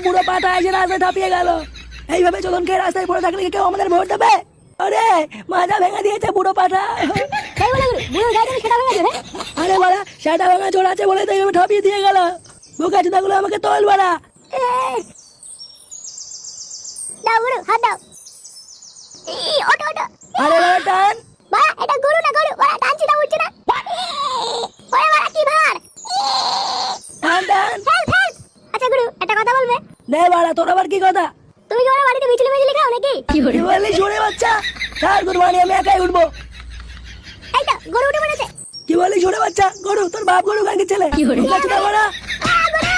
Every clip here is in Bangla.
বুড়ো বাড়া বাড়া বুড়ো এইভাবে খেয়ে রাস্তায় পড়ে থাকলে কেউ আমাদের ভোট দেবে আরে ভেঙে দিয়েছে বুড়ো পাটা বুড়ো আরে বাড়া সেটা আছে বলে তো এইভাবে ঢাপিয়ে দিয়ে গেল বোকা আমাকে তোল বাড়া দাও গুরু হাত দাও আরে বাড়া টান বাড়া এটা গরু না গরু বাড়া টানছি না উঠছে না ওরে বাড়া কি ভার টান টান ফেল ফেল আচ্ছা গুরু একটা কথা বলবে দে বাড়া তোর আবার কি কথা? তুমি কি ওরা বাড়িতে বিচলি বিচলি খাও নাকি? কি বললি? শুনে বাচ্চা। তার গুরবানি আমি একাই উঠবো। এই তো গরু উঠে পড়েছে। কি বললি? শুনে বাচ্চা গরু তোর বাপ গরু কাকে ছেলে? বোকা চোদা বাড়া আহ, গরু!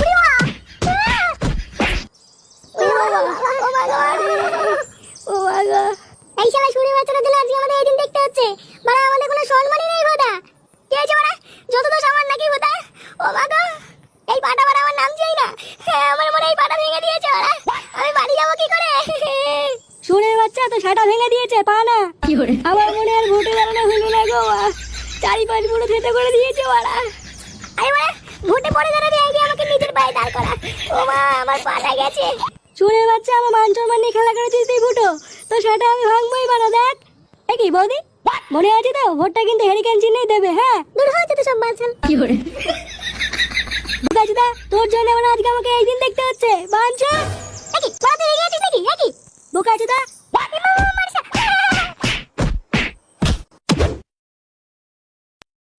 উড়ি বাবা! আহ! ও বাবা! ও বাবা! ও বাবা! এই শালা শুনে বাচ্চারা দিলে আজকে আমাদের এই দিন দেখতে হচ্ছে বাড়া আমাদের কোনো সম্মানই নেই বোধা কি হয়েছে বাড়া যত দোষ আমার নাকি বোধা ও বাবা এই পাটা বাড়া আমার নাম চাই না হ্যাঁ আমার মনে হয় পাটা ভেঙে দিয়েছে বাড়া আমি বাড়ি যাব কি করে? সুরের বাচ্চা তো সেটা ভেঙে দিয়েছে পা না। আমার মনে আর ভোটে দাঁড়ানো হলো না গো মা। চারি পাঁচ বুড়ো থেতে করে দিয়েছে ওরা। আরে বাড়া ভোটে পড়ে দাঁড়াবে আগে আমাকে নিজের পায়ে দাঁড় করা। ও মা আমার পাটা গেছে। সুরের বাচ্চা আমার মান সম্মান নিয়ে খেলা করেছিস তুই ফুটো তো সেটা আমি ভাঙবই বানা দেখ। এ কি বৌদি? মনে আছে তো ভোটটা কিন্তু হেরিকেন চিহ্নেই দেবে হ্যাঁ? দূর হয়েছে তো সব বাঁচাল কি করে? তোর জন্য আমার আজকে আমাকে এই দিন দেখতে হচ্ছে বাঞ্চা নাকি এগিয়ে আছিস নাকি নাকি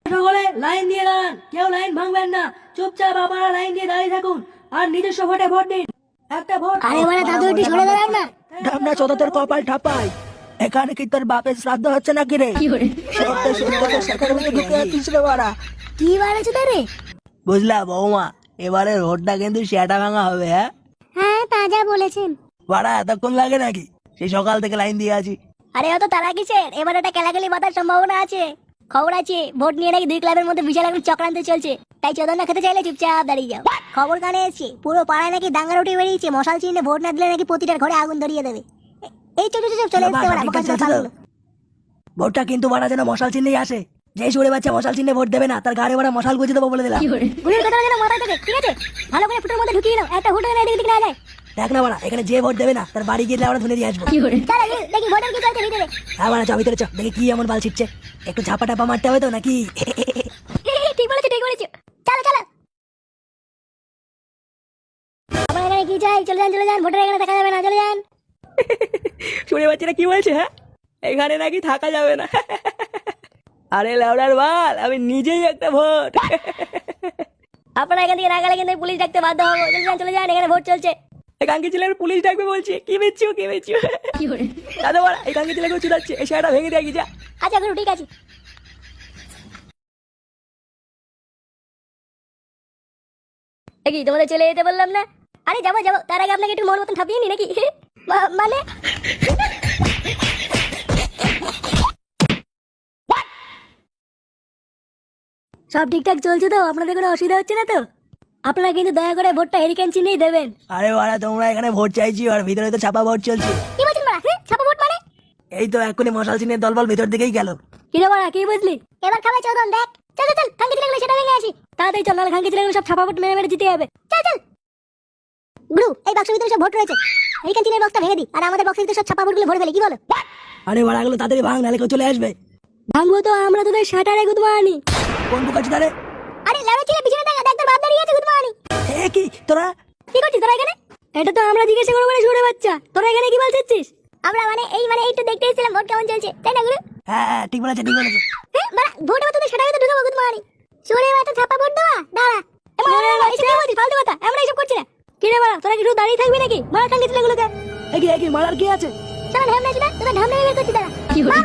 সকলে লাইন দিয়ে দাঁড়ান কেউ লাইন ভাঙবেন না চুপচাপ আপনারা লাইন দিয়ে দাঁড়িয়ে থাকুন আর নিজস্ব ভোটে ভোট দিন একটা ভোট আরে দাদু একটু সরে দাঁড়ান না ঢামনা চোদা তোর কপাল ঠাপাই এখানে কি তোর বাপের শ্রাদ্ধ হচ্ছে নাকি রে সত্যি সত্যি সেখানে মধ্যে ঢুকে যাচ্ছিস রে বাড়া কি বাড়াচ্ছে তোরে বুঝলা বৌমা এবারে রোডটা কিন্তু সেটা ভাঙা হবে হ্যাঁ? হ্যাঁ তা যা বলেছেন। বাড়া এতক্ষণ লাগে নাকি? সেই সকাল থেকে লাইন দিয়ে আছি। আরে অত তারা কিসের? এবার একটা কেলাকেলি বাঁধার সম্ভাবনা আছে। খবর আছে ভোট নিয়ে নাকি দুই ক্লাবের মধ্যে বিশাল একটা চক্রান্ত চলছে। তাই চোদন না খেতে চাইলে চুপচাপ দাঁড়িয়ে যাও। খবর কানে এসছে পুরো পাড়ায় নাকি দাঙ্গা উঠে বেরিয়েছে। মশাল চিহ্নে ভোট না দিলে নাকি প্রতিটার ঘরে আগুন ধরিয়ে দেবে। এই চুপ চলে পাগলগুলো। ভোটটা কিন্তু বাড়া যেন মশাল চিহ্নেই আসে। যে সরে বাচ্চা মশাল চিহ্নে ভোট দেবে না তার গাড়ি বাড়া মশাল গুজে দেবো বলে দিলাম। গুলির যেন মাথায় থাকে ঠিক আছে? ভালো করে ফুটোর মধ্যে ঢুকিয়ে একটা ফুটো এদিক দিক না যায়। দেখ না বাড়া এখানে যে ভোট দেবে না তার বাড়ি গিয়ে আমরা দিয়ে আসব। দেখি ভোটার কি চলছে ভিতরে। হ্যাঁ বাড়া চ ভিতরে চ দেখি কি এমন বাল ছিটছে। একটু ঝাপা টাপা মারতে হবে তো নাকি? ঠিক বলেছ ঠিক বলেছ। চলো চলো। আমার এখানে কি চাই? চলে যান চলে যান ভোটার এখানে দেখা যাবে না চলে যান। শুনে বাচ্চারা কি বলছে হ্যাঁ? এখানে নাকি থাকা যাবে না। আরে লাউডার বাল আমি নিজেই একটা ভোট। আপনারা এখান থেকে না গেলে কিন্তু পুলিশ ডাকতে বাধ্য হব। চলে যান চলে যান এখানে ভোট চলছে। এখানকে ছেলের পুলিশ ডাকবে বলছে। কি বেচছো কি বেচছো। দাদা বাড়া এখানকে ছেলেকে চুদাচ্ছে এই শাড়িটা ভেঙে দিয়ে যা। আচ্ছা গুরু ঠিক আছে। কি তোমাদের চলে যেতে বললাম না? আরে যাব যাব। তার আগে আপনাকে একটু মন মতন ঠাপিয়ে নি নাকি? মানে? সব ঠিকঠাক চলছে তো? আপনাদের কোনো অসুবিধা হচ্ছে না তো? আপনারা কিন্তু দয়া করে ভোটটা হেরিকেন চিহ্নেই দেবেন। আরে বাড়া তোমরা এখানে ভোট চাইছি আর ভিতরে তো ছাপা ভোট চলছে। কি বলছেন বাড়া হ্যাঁ? ছাপা ভোট মানে? এই তো এক্ষুনি মশাল চিনের দলবল ভিতর দিকেই গেল। কিরে বাড়া কি বুঝলি? এবার খাবে চোদন দেখ। চল চল চল কাঙ্কি ছেলেগুলো সেটা ভেঙে আসি। তাড়াতাড়ি চল নাহলে খাঙ্কি ছেলেগুলো সব ছাপা ভোট মেরে মেরে জিতে যাবে। চল চল। গুরু এই বাক্সের ভিতরে সব ভোট রয়েছে। এইখান চিনের বক্সটা ভেঙে দিই আর আমাদের বক্সের ভিতরে সব ছাপা ভোটগুলো ভরে ফেলে কি বলো? আরে বাড়াগুলো তাড়াতাড়ি ভাঙ নাহলে কেউ চলে আসবে। ভাঙবো তো আমরা তোদের শাটারে গুদমানি কোন বুকাচ্ছি তারে আরে লাউড়া ছেলে পিছনে দেখা দেখ তোর বাপ দাঁড়িয়ে আছে গুড মর্নিং এ কি তোরা কি করছিস তোরা এখানে এটা তো আমরা জিজ্ঞাসা করব বলে শুনে বাচ্চা তোরা এখানে কি বলছিস আমরা মানে এই মানে একটু দেখতে এসেছিলাম ভোট কেমন চলছে তাই না গুরু হ্যাঁ হ্যাঁ ঠিক বলেছে ঠিক বলেছে হ্যাঁ বাড়া ভোট এবার তোদের সেটা ভিতরে ঢুকাবো মর্নিং শুনে মাথা ছাপা ভোট দেওয়া দাঁড়া ফালতু কথা আমরা এসব করছি না কি রে বাড়া তোরা কি শুধু দাঁড়িয়ে থাকবি নাকি মারা কি এ মারার কি আছে চল ঢামনা চুদা তোদের ঢামনা বের করছি দাঁড়া কি মা